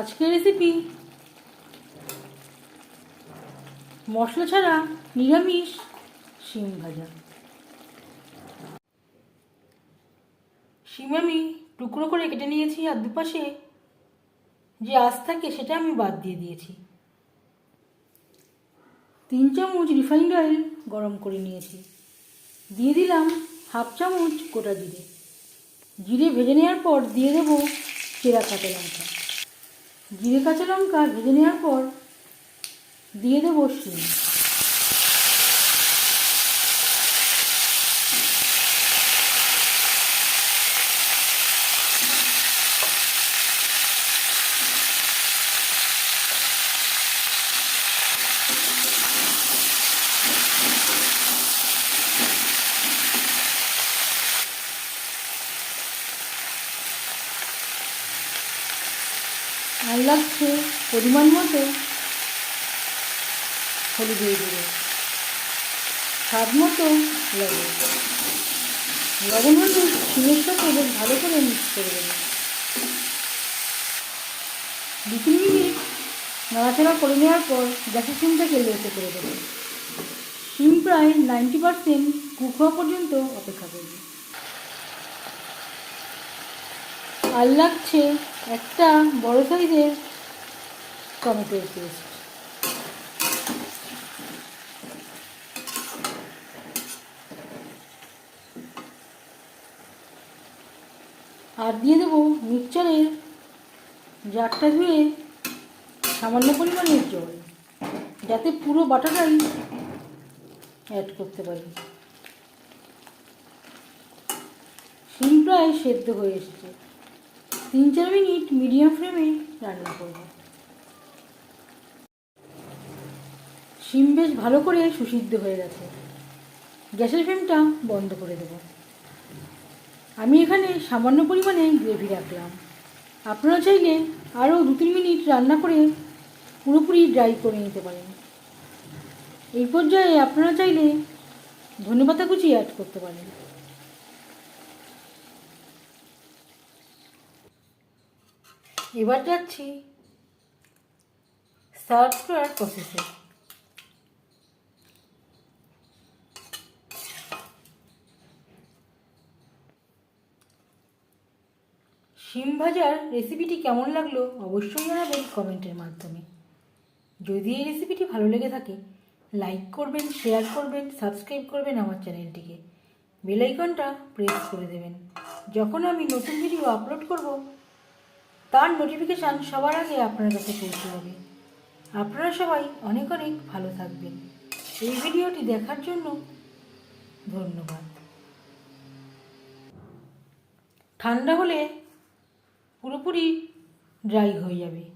আজকের রেসিপি মশলা ছাড়া নিরামিষ শিম ভাজা। শিম আমি টুকরো করে কেটে নিয়েছি আর দুপাশে যে আঁশ থাকে সেটা আমি বাদ দিয়ে দিয়েছি। তিন চামচ রিফাইন্ড অয়েল গরম করে নিয়েছি। দিয়ে দিলাম হাফ চামচ গোটা জিরে। জিরে ভেজে নেওয়ার পর দিয়ে দেবো চেরা কাঁচা লঙ্কা। জিরে কাঁচা লঙ্কা ভেজে নেওয়ার পর দিয়ে দেবো শিম আর লাগছে পরিমাণ মতো। হলুদ দিয়ে দেবো। স্বাদ মতো লবণ। লবণ হলুদ শিমের সাথে বেশ ভালো করে মিক্স করে দেবো। দু তিন মিনিট নাড়াচাড়া করে নেওয়ার পর গ্যাসের সিমটাকে লোতে করে দেবো। সিম প্রায় নাইনটি পারসেন্ট কুক হওয়া পর্যন্ত অপেক্ষা করবে। আর লাগছে একটা বড় সাইজের টমেটোর পেস্ট আর দিয়ে দেবো মিক্সচারের জারটা ধুয়ে সামান্য পরিমাণের জল, যাতে পুরো বাটাটাই অ্যাড করতে পারি। শিম প্রায় সেদ্ধ হয়ে এসছে। তিন চার মিনিট মিডিয়াম ফ্লেমে রান্না করব। শিম বেশ ভালো করে সুসিদ্ধ হয়ে গেছে। গ্যাসের ফ্লেমটা বন্ধ করে দেব। আমি এখানে সামান্য পরিমাণে গ্রেভি রাখলাম। আপনারা চাইলে আরও দু তিন মিনিট রান্না করে পুরোপুরি ড্রাই করে নিতে পারেন। এই পর্যায়ে আপনারা চাইলে ধনেপাতা কুচি অ্যাড করতে পারেন। এবার যাচ্ছি সার্ভ করার প্রসেসে শিম ভাজার রেসিপিটি কেমন লাগল অবশ্যই জানাবেন কমেন্টের মাধ্যমে। যদি এই রেসিপিটি ভালো লেগে থাকে লাইক করবেন শেয়ার করবেন সাবস্ক্রাইব করবেন আমার চ্যানেলটিকে বেলাইকনটা প্রেস করে দেবেন। যখন আমি নতুন ভিডিও আপলোড করব তার নোটিফিকেশান সবার আগে আপনার কাছে পৌঁছে যাবে। আপনারা সবাই অনেক অনেক ভালো থাকবেন। এই ভিডিওটি দেখার জন্য ধন্যবাদ। ঠান্ডা হলে পুরোপুরি ড্রাই হয়ে যাবে।